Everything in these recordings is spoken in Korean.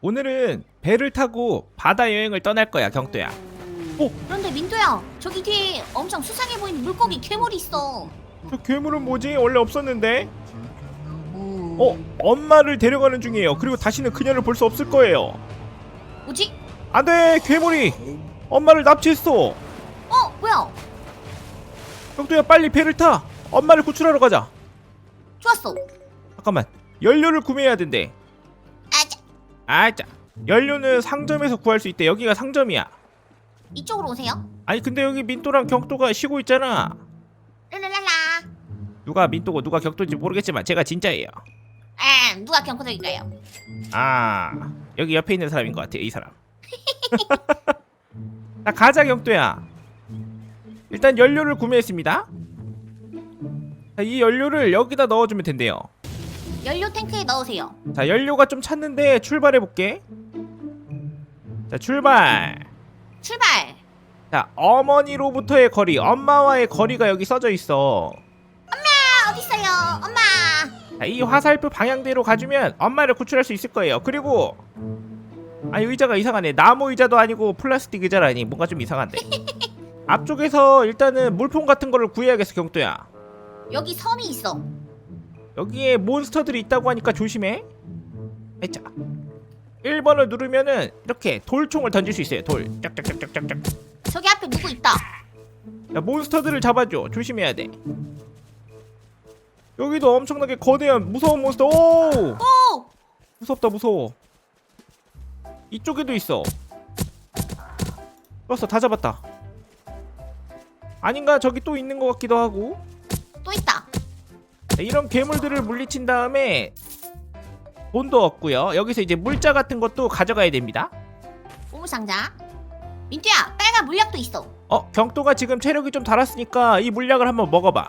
오늘은 배를 타고 바다 여행을 떠날 거야 경도야. 그런데 민도야 저기 뒤에 엄청 수상해 보이는 물고기 괴물이 있어. 저 괴물은 뭐지? 원래 없었는데? 어? 엄마를 데려가는 중이에요. 그리고 다시는 그녀를 볼 수 없을 거예요. 뭐지? 안 돼 괴물이! 엄마를 납치했어. 어 뭐야? 경도야 빨리 배를 타. 엄마를 구출하러 가자. 좋았어. 잠깐만 연료를 구매해야 된대 아자 연료는 상점에서 구할 수 있대. 여기가 상점이야. 이쪽으로 오세요. 아니 근데 여기 민또랑 경도가 쉬고 있잖아. 랄랄랄라. 누가 민또고 누가 경도인지 모르겠지만 제가 진짜예요. 아 누가 경고적일까요? 아 여기 옆에 있는 사람인 것 같아 이 사람. 자 가자 경도야. 일단 연료를 구매했습니다. 자, 이 연료를 여기다 넣어주면 된대요 연료 탱크에 넣으세요. 자 연료가 좀 찼는데 출발해 볼게. 자 출발. 출발. 자 어머니로부터의 거리 엄마와의 거리가 여기 써져 있어. 아 어딨어요? 엄마. 자, 이 화살표 방향대로 가주면 엄마를 구출할 수 있을 거예요. 그리고 아니 의자가 이상하네. 나무 의자도 아니고 플라스틱 의자라니 뭔가 좀 이상한데. 앞쪽에서 일단은 물품 같은 거를 구해야겠어 경도야. 여기 섬이 있어 여기에 몬스터들이 있다고 하니까 조심해 자 1번을 누르면은 이렇게 돌총을 던질 수 있어요 돌 짝짝짝짝짝짝 저기 앞에 누구 있다 야, 몬스터들을 잡아줘. 조심해야 돼. 여기도 엄청나게 거대한 무서운 몬스터. 오! 오 무섭다 무서워. 이쪽에도 있어. 좋았어 다 잡았다. 아닌가 저기 또 있는 것 같기도 하고. 이런 괴물들을 물리친 다음에 돈도 얻고요. 여기서 이제 물자 같은 것도 가져가야 됩니다. 보물상자. 민두야 빨간 물약도 있어. 어 경도가 지금 체력이 좀 달았으니까 이 물약을 한번 먹어봐.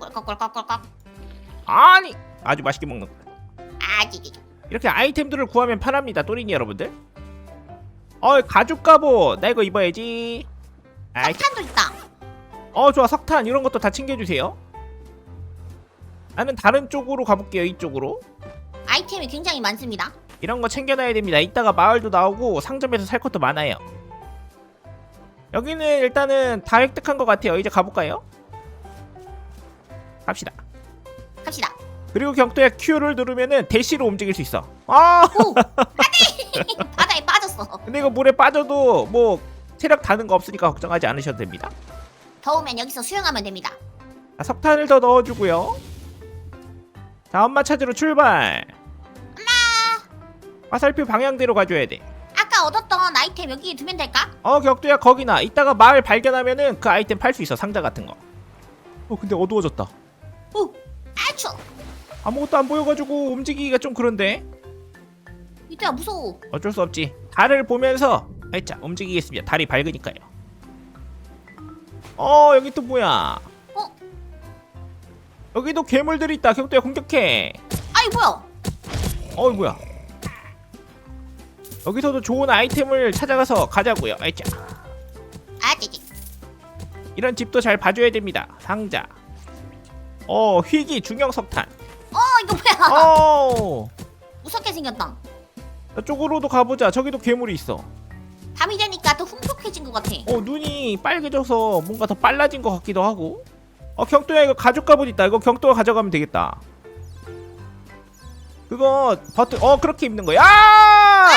꿀꺽꿀꺽꿀꺽. 아니 아주 맛있게 먹는 거. 아지지 이렇게 아이템들을 구하면 편합니다 또린이 여러분들. 어 가죽 갑옷 나 이거 입어야지. 아이, 석탄도 있다. 어 좋아. 석탄 이런 것도 다 챙겨주세요 나는 다른 쪽으로 가볼게요 이쪽으로. 아이템이 굉장히 많습니다. 이런 거 챙겨놔야 됩니다. 이따가 마을도 나오고 상점에서 살 것도 많아요. 여기는 일단은 다 획득한 것 같아요. 이제 가볼까요? 갑시다. 갑시다. 그리고 경도야 Q를 누르면은 대시로 움직일 수 있어. 아! 오! 안돼! 바다에 빠졌어. 근데 이거 물에 빠져도 뭐 체력 다는 거 없으니까 걱정하지 않으셔도 됩니다. 더우면 여기서 수영하면 됩니다. 자, 석탄을 더 넣어주고요. 자, 엄마 찾으러 출발. 화살표 방향대로 가줘야 돼. 아까 얻었던 아이템 여기에 두면 될까? 어, 격도야 거기나. 이따가 마을 발견하면은 그 아이템 팔 수 있어. 상자 같은 거. 어, 근데 어두워졌다. 오 아추 아무것도 안 보여가지고 움직이기가 좀 그런데. 민두야 무서워 어쩔 수 없지. 달을 보면서 살짝 움직이겠습니다. 달이 밝으니까요. 어, 여기 또 뭐야? 어? 여기도 괴물들이 있다. 격도야 공격해. 아이 뭐야? 어이 뭐야? 여기서도 좋은 아이템을 찾아가서 가자고요. 아이짜 아지지 이런 집도 잘 봐줘야 됩니다. 상자. 어 휘기 중형 석탄. 어 이거 뭐야? 어! 무섭게 생겼다. 저쪽으로도 가보자. 저기도 괴물이 있어. 밤이 되니까 더 흉폭해진 것 같아. 어 눈이 빨개져서 뭔가 더 빨라진 것 같기도 하고 어 경도야 이거 가죽 갑옷 있다 이거 경도가 가져가면 되겠다 그거 버튼 어 그렇게 입는 거야 아!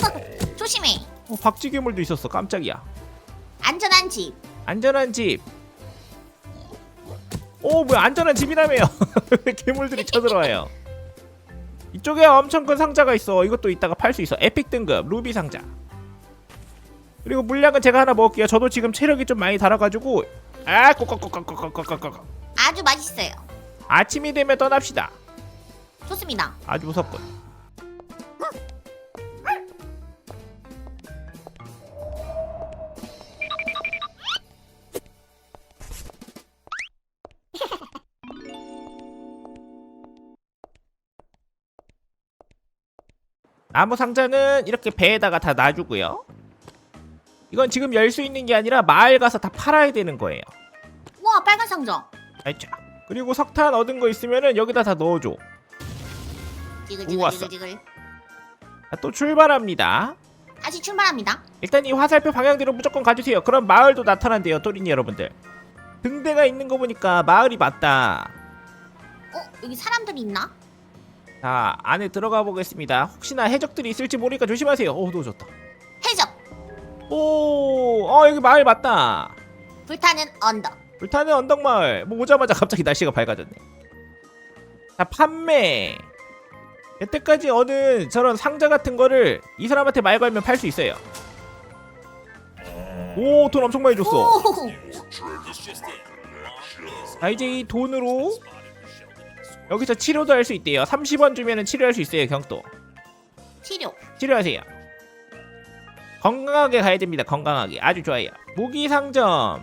조심해 어, 박쥐 괴물도 있었어 깜짝이야 안전한 집 안전한 집. 오 뭐야 안전한 집이라며요. 왜 괴물들이 쳐들어와요. 이쪽에 엄청 큰 상자가 있어. 이것도 이따가 팔 수 있어. 에픽 등급 루비 상자. 그리고 물약은 제가 하나 먹을게요. 저도 지금 체력이 좀 많이 달아가지고 아 꼬꼬꼬꼬꼬꼬꼬꼬. 아주 맛있어요 아침이 되면 떠납시다. 좋습니다 아주 무섭군. 나무 상자는 이렇게 배에다가 다 놔주고요. 이건 지금 열 수 있는 게 아니라 마을 가서 다 팔아야 되는 거예요. 우와 빨간 상자 알죠? 그리고 석탄 얻은 거 있으면은 여기다 다 넣어줘. 우왔어. 지글지글지글지글 자, 또 출발합니다. 다시 출발합니다. 일단 이 화살표 방향대로 무조건 가주세요. 그럼 마을도 나타난대요, 또리니 여러분들. 등대가 있는 거 보니까 마을이 맞다. 어 여기 사람들이 있나? 자, 안에 들어가 보겠습니다. 혹시나 해적들이 있을지 모르니까 조심하세요. 오, 노졌다. 해적 오, 어, 여기 마을 맞다. 불타는 언덕. 불타는 언덕마을. 뭐 오자마자 갑자기 날씨가 밝아졌네. 자, 판매. 여태까지 얻은 저런 상자 같은 거를 이 사람한테 말 걸면 팔 수 있어요. 오, 돈 엄청 많이 줬어. 오 자, 이제 이 돈으로 여기서 치료도 할 수 있대요. 30원 주면은 치료할 수 있어요, 경도. 치료. 치료하세요. 건강하게 가야 됩니다. 건강하게. 아주 좋아요. 무기 상점.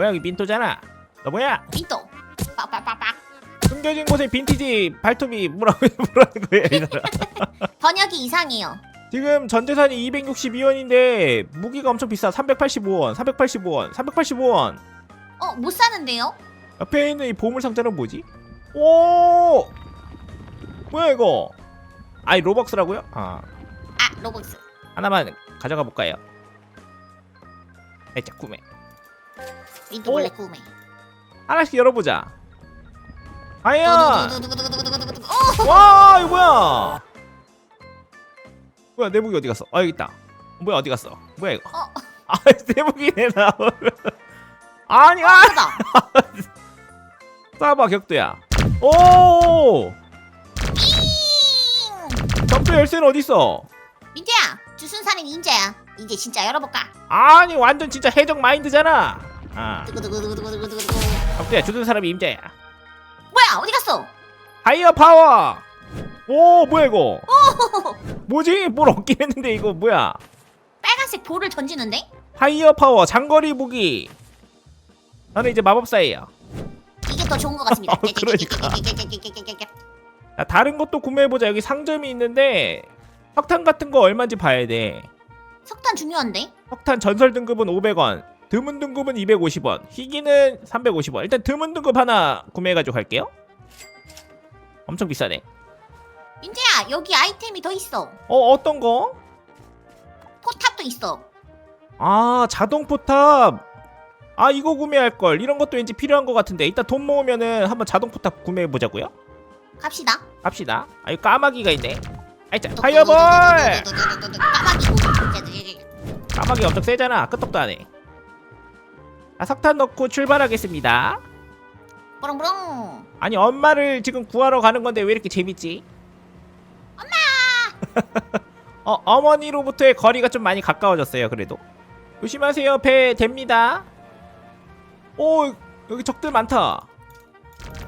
뭐야, 여기 민토잖아. 너 뭐야? 민또. 빡빡빡빡. 숨겨진 곳에 빈티지 발톱이 뭐라고 뭐라는 거예요, 이 사람. 번역이 이상해요. 지금 전 재산이 262원인데 무기가 엄청 비싸. 385원, 385원, 385원. 어 못 사는데요? 옆에 있는 이 보물 상자는 뭐지? 오! 뭐야 이거? 아이 로벅스라고요? 아 아 로벅스. 하나만 가져가 볼까요? 살짝 구매. 민트 몰래 구매. 하나씩 열어보자. 과연! 와 이거 뭐야? 뭐야 내복이 어디 갔어? 아 여기 있다. 뭐야 어디 갔어? 뭐야 이거? 어. 아 내복이네 나. 아니 아 크다. 싸봐 격도야. 오 잉! 점프 열쇠는 어디 있어? 민트야, 주순사는 인자야. 이제 진짜 열어볼까? 아니 완전 진짜 해적 마인드잖아. 아. 아무튼 죽은 사람이 임자야. 뭐야 어디 갔어? 하이어 파워! 오 뭐야 이거? 뭐지? 뭘 얻긴 했는데 이거 뭐야? 빨간색 볼을 던지는데? 하이어 파워 장거리 무기. 나는 이제 마법사예요. 이게 더 좋은 것 같습니다. 어, 그러니까. 야, 다른 것도 구매해보자. 여기 상점이 있는데 석탄 같은 거 얼마인지 봐야 돼. 석탄 중요한데? 석탄 전설 등급은 500원. 드문 등급은 250원, 희귀는 350원. 일단 드문 등급 하나 구매해가지고 갈게요. 엄청 비싸네. 민트야 여기 아이템이 더 있어. 어 어떤 거? 포탑도 있어. 아 자동 포탑. 아 이거 구매할 걸. 이런 것도 왠지 필요한 것 같은데 이따 돈 모으면은 한번 자동 포탑 구매해 보자고요. 갑시다. 갑시다. 아 이거 까마귀가 있네. 아이자 파이어볼. 까마귀. 까마귀 엄청 세잖아. 끄떡도 안 해. 자 석탄 넣고 출발하겠습니다. 부릉부릉. 아니 엄마를 지금 구하러 가는 건데 왜 이렇게 재밌지? 엄마! 어 어머니로부터의 거리가 좀 많이 가까워졌어요. 그래도 조심하세요. 배 됩니다. 오 여기 적들 많다.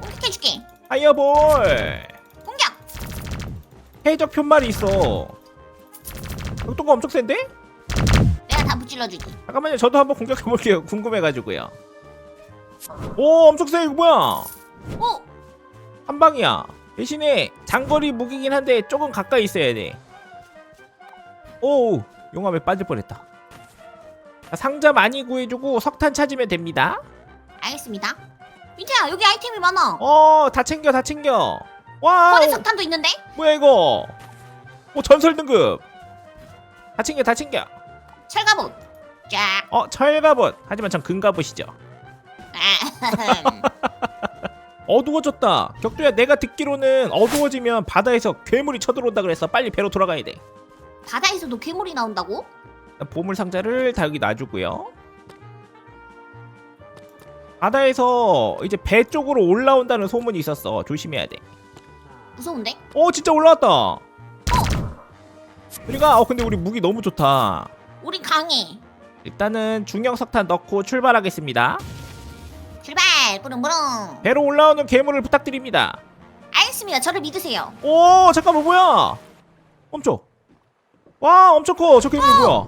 공격해줄게. 파이어볼. 공격. 해적 편말이 있어. 똥가 엄청 센데? 다 무찔러주기. 잠깐만요. 저도 한번 공격해 볼게요. 궁금해가지고요. 오 엄청 세 이거 뭐야? 오. 한 방이야. 대신에 장거리 무기긴 한데 조금 가까이 있어야 돼. 오, 용암에 빠질 뻔했다. 자, 상자 많이 구해주고 석탄 찾으면 됩니다. 알겠습니다. 민트야 여기 아이템이 많아. 어, 다 챙겨, 다 챙겨. 와, 거대 석탄도 있는데? 뭐야 이거? 오, 전설 등급. 다 챙겨, 다 챙겨. 철갑옷. 쫙. 어, 철갑옷. 하지만 전 금갑옷이죠. 아흠. 어두워졌다. 격도야, 내가 듣기로는 어두워지면 바다에서 괴물이 쳐들어온다 그래서 빨리 배로 돌아가야 돼. 바다에서도 괴물이 나온다고? 보물 상자를 다 여기 놔주고요. 바다에서 이제 배 쪽으로 올라온다는 소문이 있었어. 조심해야 돼. 무서운데? 어, 진짜 올라왔다. 우리가 어 근데 우리 무기 너무 좋다. 강해. 일단은 중형 석탄 넣고 출발하겠습니다. 출발. 부릉부릉. 배로 올라오는 괴물을 부탁드립니다. 알겠습니다. 저를 믿으세요. 오, 잠깐만 뭐야? 멈춰. 와, 엄청 커. 저 괴물 뭐야?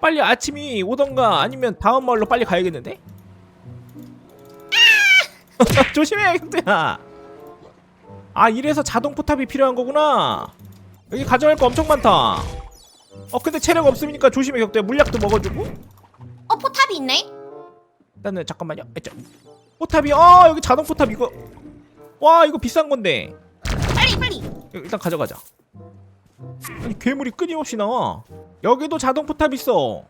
빨리 아침이 오던가 아니면 다음 마을로 빨리 가야겠는데? 조심해, 형태야. 아, 이래서 자동 포탑이 필요한 거구나. 여기 가져갈 거 엄청 많다. 어, 근데 체력 없으니까 조심해, 격도야. 물약도 먹어주고. 어 포탑이 있네? 일단은 잠깐만요. 에짜. 포탑이 아 여기 자동 포탑 이거 와 이거 비싼 건데 빨리 빨리. 일단 가져가자 아니 괴물이 끊임없이 나와 여기도 자동 포탑 있어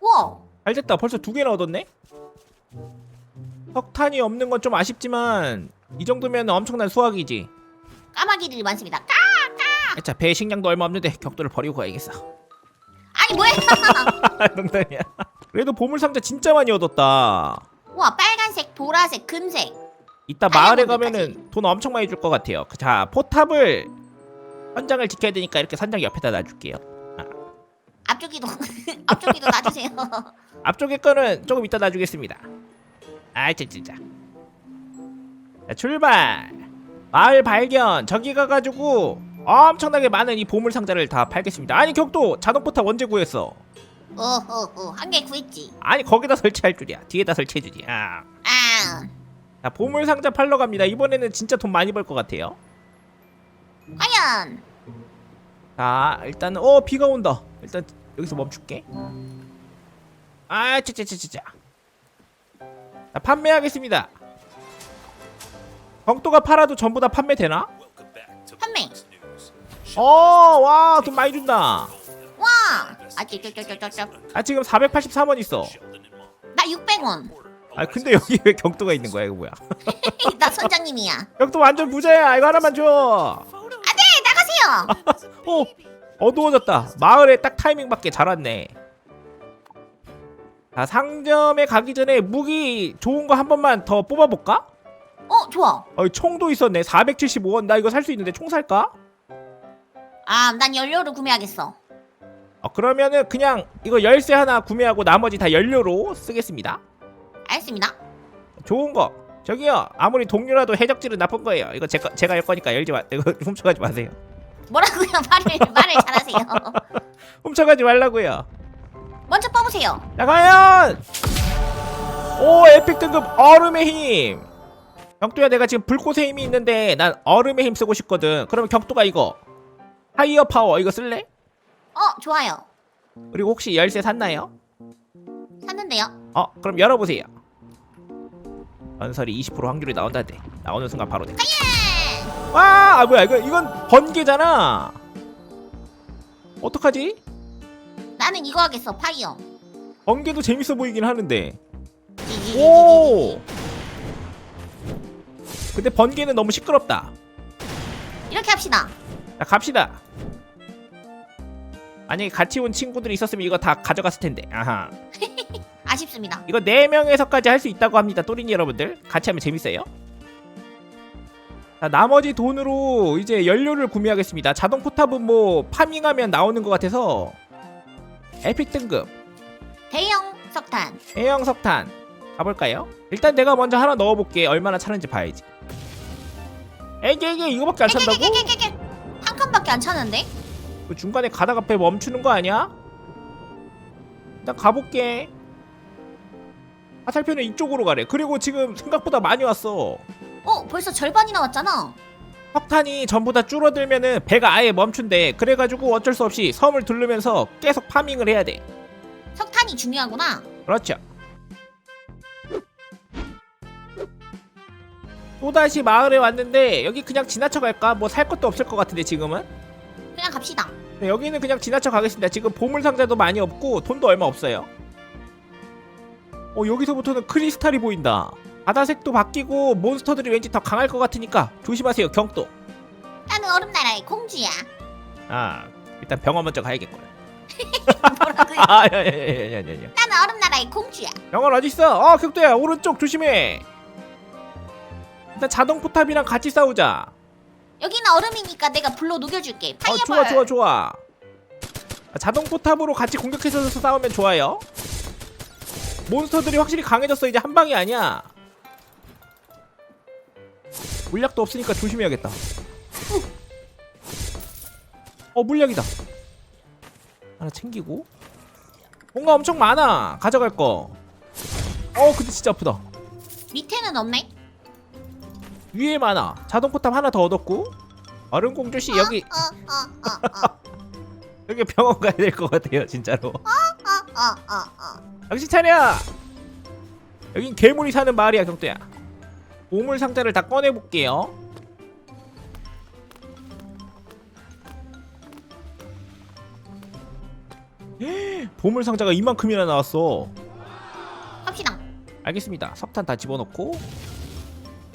우와 잘 됐다 벌써 두 개나 얻었네 석탄이 없는 건 좀 아쉽지만 이 정도면 엄청난 수확이지 까마귀들이 많습니다 까! 자 배에 식량도 얼마 없는데 격도를 버리고 가야겠어 뭐야? 농담이야. 그래도 보물 상자 진짜 많이 얻었다. 우와 빨간색 보라색 금색. 이따 마을에. 가면은 돈 엄청 많이 줄 것 같아요. 그, 자 포탑을 현장을 지켜야 되니까 이렇게 선장 옆에다 놔줄게요. 앞쪽이도 앞쪽이도 놔주세요. 앞쪽에 거는 조금 이따 놔주겠습니다. 아이 진짜. 자 출발! 마을 발견! 저기 가가지고 엄청나게 많은 이 보물 상자를 다 팔겠습니다. 아니 격도 자동 포탑 언제 구했어? 어허허 한개 구했지. 아니 거기다 설치할 줄이야. 뒤에다 설치해주지. 아. 아 자 보물 상자 팔러 갑니다. 이번에는 진짜 돈 많이 벌 것 같아요. 과연? 자 일단은 어 비가 온다. 일단 여기서 멈출게. 아 짜짜짜짜짜 자 판매하겠습니다. 벽도가 팔아도 전부 다 판매되나? 판매 어와 돈 많이 준다. 와! 아쩌쩌쩌쩌쩌 아 지금 483원 있어. 나 600원. 아 근데 여기 왜 격도가 있는 거야? 이거 뭐야? 나 선장님이야. 격도 완전 부자야. 이거 하나만 줘. 안 돼! 나가세요! 어, 어두워졌다. 마을에 딱 타이밍 맞게 잘 왔네. 자, 상점에 가기 전에 무기 좋은 거 한 번만 더 뽑아볼까? 어 좋아. 어, 총도 있었네. 475원. 나 이거 살 수 있는데 총 살까? 아 난 연료를 구매하겠어 어, 그러면은 그냥 이거 열쇠 하나 구매하고 나머지 다 연료로 쓰겠습니다. 알겠습니다 좋은 거. 저기요. 아무리 동료라도 해적질은 나쁜 거예요. 이거 제 거, 제가 할 거니까 열지 마. 이거 훔쳐가지 마세요. 뭐라고요 말을 말을 잘하세요 훔쳐가지 말라고요. 먼저 뽑으세요 자 과연 오 에픽 등급 얼음의 힘 격도야 내가 지금 불꽃의 힘이 있는데 난 얼음의 힘 쓰고 싶거든 그러면 격도가 이거 하이어 파워 이거 쓸래? 어 좋아요. 그리고 혹시 열쇠 샀나요? 샀는데요. 어 그럼 열어보세요. 전설이 20% 확률이 나온다는데 나오는 순간 바로 돼. 예 와 아, 뭐야 이거 이건 번개잖아. 어떡하지? 나는 이거 하겠어 파이어. 번개도 재밌어 보이긴 하는데. 오! 근데 번개는 너무 시끄럽다. 이렇게 합시다 자 갑시다. 만약에 같이 온 친구들이 있었으면 이거 다 가져갔을 텐데. 아하. 아쉽습니다. 이거 4명에서까지 할 수 있다고 합니다 또린이 여러분들. 같이 하면 재밌어요. 자 나머지 돈으로 이제 연료를 구매하겠습니다. 자동 포탑은 뭐 파밍하면 나오는 것 같아서 에픽 등급. 대형 석탄. A형 석탄. 가볼까요? 일단 내가 먼저 하나 넣어볼게. 얼마나 차는지 봐야지. 에게 에게 이거밖에 안 찬다고? 깨깨깨깨깨 한 칸밖에 안 차는데 그 중간에 가다가 배 멈추는 거 아니야? 일단 가볼게. 화살표는 이쪽으로 가래. 그리고 지금 생각보다 많이 왔어. 어 벌써 절반이 나 왔잖아 석탄이 전부 다 줄어들면은 배가 아예 멈춘대. 그래가지고 어쩔 수 없이 섬을 두르면서 계속 파밍을 해야 돼. 석탄이 중요하구나 그렇죠. 또다시 마을에 왔는데 여기 그냥 지나쳐 갈까? 뭐 살 것도 없을 것 같은데 지금은? 그냥 갑시다 네, 여기는 그냥 지나쳐 가겠습니다. 지금 보물 상자도 많이 없고 돈도 얼마 없어요. 어 여기서부터는 크리스탈이 보인다. 바다색도 바뀌고 몬스터들이 왠지 더 강할 것 같으니까 조심하세요. 경도. 나는 얼음 나라의 공주야 아 일단 병원 먼저 가야겠군. 뭐라고요 아야야야야야야. 나는 얼음 나라의 공주야 병원 어디 있어? 어 격도야 오른쪽 조심해. 일단 자동 포탑이랑 같이 싸우자. 여기는 얼음이니까 내가 불로 녹여줄게 어 파이어볼 좋아 좋아 좋아. 아, 자동 포탑으로 같이 공격해서 싸우면 좋아요. 몬스터들이 확실히 강해졌어 이제 한 방이 아니야. 물약도 없으니까 조심해야겠다. 어 물약이다. 하나 챙기고. 뭔가 엄청 많아. 가져갈 거. 어 근데 진짜 아프다. 밑에는 없네 위에 많아. 자동 포탑 하나 더 얻었고. 얼음 공주 씨 여기 어, 어, 어, 어. 어. 여기 병원 가야 될 것 같아요, 진짜로. 어, 어, 어. 어, 어. 당신 차려. 여긴 괴물이 사는 마을이야, 경도야. 보물 상자를 다 꺼내 볼게요. 보물 상자가 이만큼이나 나왔어. 합시다. 알겠습니다. 석탄 다 집어넣고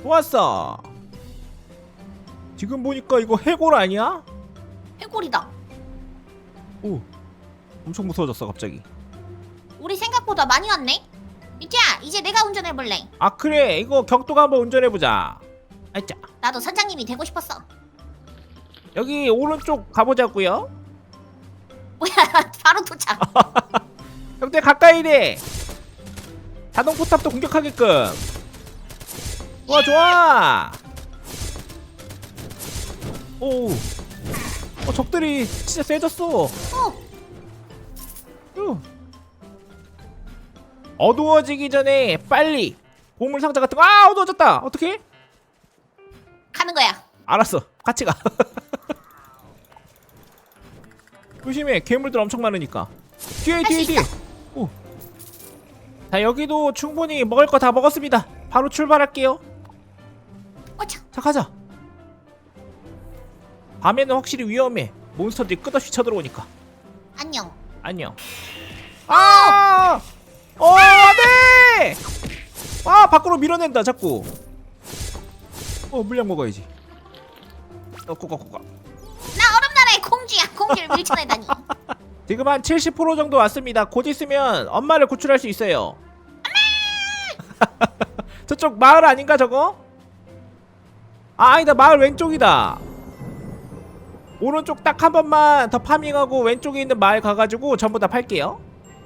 좋았어. 지금 보니까 이거 해골 아니야? 해골이다. 오, 엄청 무서워졌어 갑자기. 우리 생각보다 많이 왔네. 민트야, 이제 내가 운전해 볼래. 아 그래, 이거 격도가 한번 운전해 보자. 아이짜, 나도 선장님이 되고 싶었어. 여기 오른쪽 가보자고요. 뭐야, 바로 도착. 격도야 가까이 돼. 자동 포탑도 공격하게끔. 좋아 좋아. 오, 어 적들이 진짜 세졌어. 어, 후. 어두워지기 전에 빨리 보물 상자 같은 거. 아 어두워졌다. 어떻게? 가는 거야. 알았어. 같이 가. 조심해. 괴물들 엄청 많으니까. 뒤에 할수 뒤에 뒤에. 오. 자 여기도 충분히 먹을 거 다 먹었습니다. 바로 출발할게요. 자 가자. 밤에는 확실히 위험해. 몬스터들이 끝없이 쳐들어오니까. 안녕. 안녕. 아! 어, 안돼! 아, 밖으로 밀어낸다, 자꾸. 어, 물량 먹어야지. 어, 꼬까, 꼬까. 나 얼음 나라의 공주야. 공주를 밀쳐내다니. 지금 한 70% 정도 왔습니다. 곧 있으면 엄마를 구출할 수 있어요. 저쪽 마을 아닌가, 저거? 아, 아니다, 마을 왼쪽이다. 오른쪽 딱 한 번만 더 파밍하고 왼쪽에 있는 마을 가가지고 전부 다 팔게요.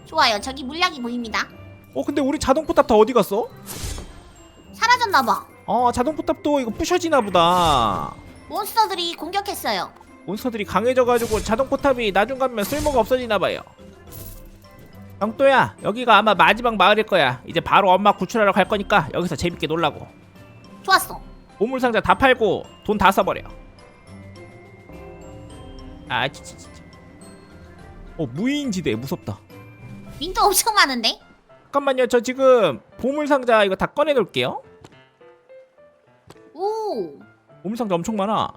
좋아요. 저기 물약이 보입니다. 어, 근데 우리 자동 포탑 다 어디 갔어? 사라졌나 봐. 어 자동 포탑도 이거 부셔지나 보다 몬스터들이 공격했어요. 몬스터들이 강해져가지고 자동 포탑이 나중 가면 쓸모가 없어지나 봐요 영또야 여기가 아마 마지막 마을일 거야 이제 바로 엄마 구출하러 갈 거니까 여기서 재밌게 놀라고 좋았어. 보물상자 다 팔고 돈 다 써버려 아 진짜 어 무인지대 무섭다 민트 엄청 많은데? 잠깐만요 저 지금 보물상자 이거 다 꺼내 놓을게요 오. 보물상자 엄청 많아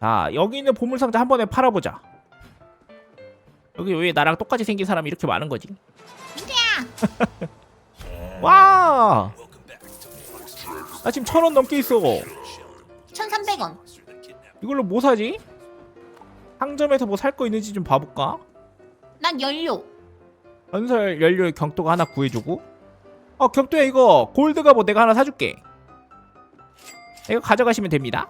자 여기 있는 보물상자 한 번에 팔아보자 여기 왜 나랑 똑같이 생긴 사람이 이렇게 많은 거지. 와! 나 지금 천 원 넘게 있어 1,300원. 이걸로 뭐 사지? 상점에서 뭐 살 거 있는지 좀 봐볼까? 난 연료. 전설 연료의 격도가 하나 구해주고 어 격도야 이거 골드가 뭐 내가 하나 사줄게 이거 가져가시면 됩니다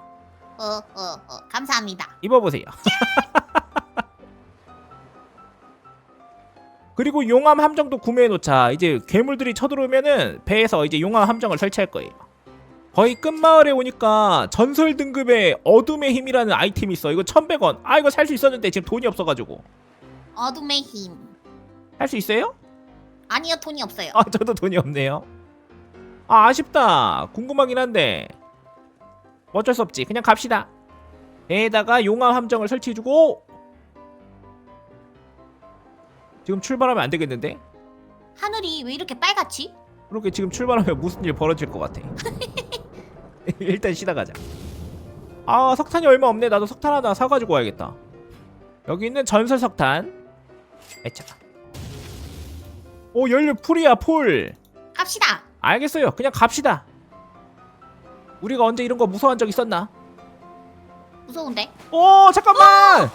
어, 어, 어. 감사합니다. 입어보세요. 그리고 용암 함정도 구매해 놓자. 이제 괴물들이 쳐들어오면은 배에서 이제 용암 함정을 설치할 거예요. 거의 끝마을에 오니까 전설 등급의 어둠의 힘이라는 아이템이 있어. 이거 1100원. 아 이거 살 수 있었는데 지금 돈이 없어가지고. 어둠의 힘. 할 수 있어요? 아니요, 돈이 없어요. 아 저도 돈이 없네요. 아 아쉽다. 궁금하긴 한데 어쩔 수 없지. 그냥 갑시다. 배에다가 용암 함정을 설치해주고 지금 출발하면 안 되겠는데? 하늘이 왜 이렇게 빨갛지? 그렇게 지금 출발하면 무슨 일 벌어질 것 같아. 일단 쉬다 가자. 아 석탄이 얼마 없네. 나도 석탄 하나 사가지고 와야겠다. 여기 있는 전설 석탄. 에차. 오 연료 풀이야 풀. 갑시다. 알겠어요. 그냥 갑시다. 우리가 언제 이런 거 무서워한 적 있었나? 무서운데? 오 잠깐만.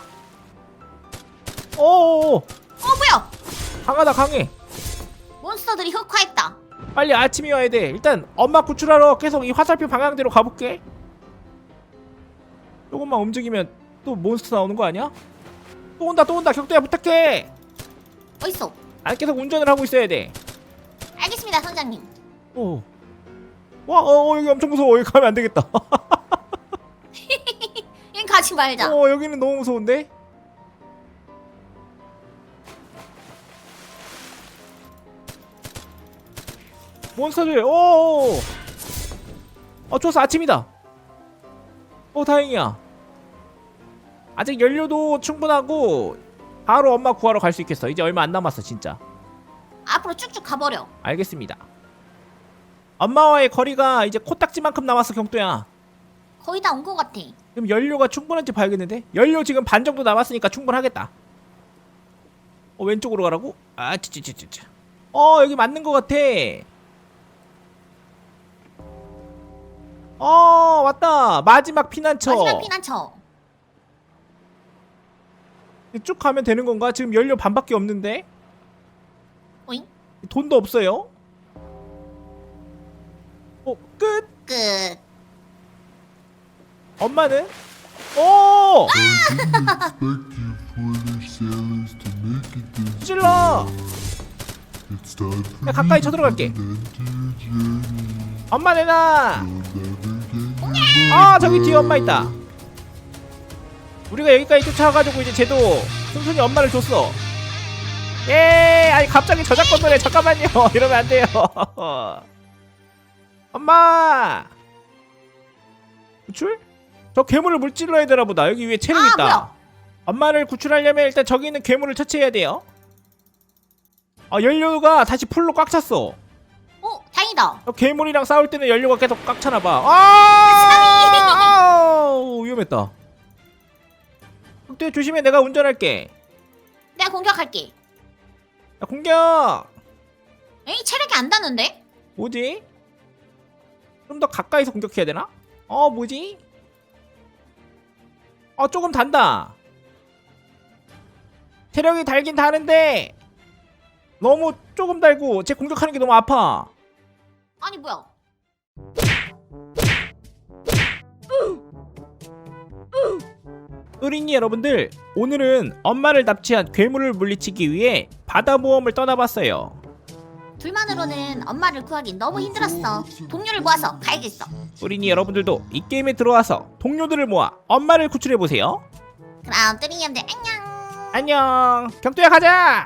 오 어, 뭐야? 강하다 강해. 몬스터들이 흑화했다. 빨리 아침이 와야 돼. 일단 엄마 구출하러 계속 이 화살표 방향대로 가볼게. 조금만 움직이면 또 몬스터 나오는 거 아니야? 또 온다 또 온다 격도야 부탁해. 어딨어? 안 계속 운전을 하고 있어야 돼. 알겠습니다, 선장님. 오. 와, 어, 어, 여기 엄청 무서워. 여기 가면 안 되겠다. 여긴 가지 말자. 어, 여기는 너무 무서운데? 몬스터들, 오! 어, 좋았어, 아침이다. 어, 다행이야. 아직 연료도 충분하고, 바로 엄마 구하러 갈 수 있겠어. 이제 얼마 안 남았어, 진짜. 앞으로 쭉쭉 가버려. 알겠습니다. 엄마와의 거리가 이제 코딱지만큼 남았어, 경도야. 거의 다 온 것 같아. 그럼 연료가 충분한지 봐야겠는데? 연료 지금 반 정도 남았으니까 충분하겠다. 어, 왼쪽으로 가라고? 아, 찌찌찌찌찌. 어, 여기 맞는 것 같아. 어, 왔다. 마지막 피난처. 마지막 피난처. 쭉 가면 되는 건가? 지금 연료 반밖에 없는데? 오잉? 돈도 없어요. 어, 끝. 끝. 엄마는? 오! expect you foolish sailors to make it this 찔러. It's time for 야, 가까이 to 쳐들어갈게. end your journey. 엄마 내놔. You'll never 아 저기 뒤에 엄마 있다 우리가 여기까지 쫓아와가지고 이제 쟤도 순순히 엄마를 줬어 예 아니 갑자기 저작권 노래 잠깐만요 이러면 안 돼요 엄마 구출? 저 괴물을 물질러야 되나 보다 여기 위에 체력 아, 있다 뭐야? 엄마를 구출하려면 일단 저기 있는 괴물을 처치해야 돼요 아 연료가 다시 풀로 꽉 찼어 어, 다행이다. 어, 괴물이랑 싸울 때는 연료가 계속 꽉 차나 봐. 아! 위험했다. 흑대 조심해. 내가 운전할게. 내가 공격할게. 야, 공격. 에이, 체력이 안 닿는데? 뭐지? 좀 더 가까이서 공격해야 되나? 어, 뭐지? 어, 조금 단다. 체력이 달긴 다는데 너무 조금 달고 제 공격하는 게 너무 아파. 아니, 뭐야? 어린이 여러분들, 오늘은 엄마를 납치한 괴물을 물리치기 위해 바다 모험을 떠나봤어요. 둘만으로는 엄마를 구하기 너무 힘들었어. 동료를 모아서 가야겠어. 어린이 여러분들도 이 게임에 들어와서 동료들을 모아 엄마를 구출해 보세요. 그럼 뚜리님들 안녕. 안녕. 격투야 가자.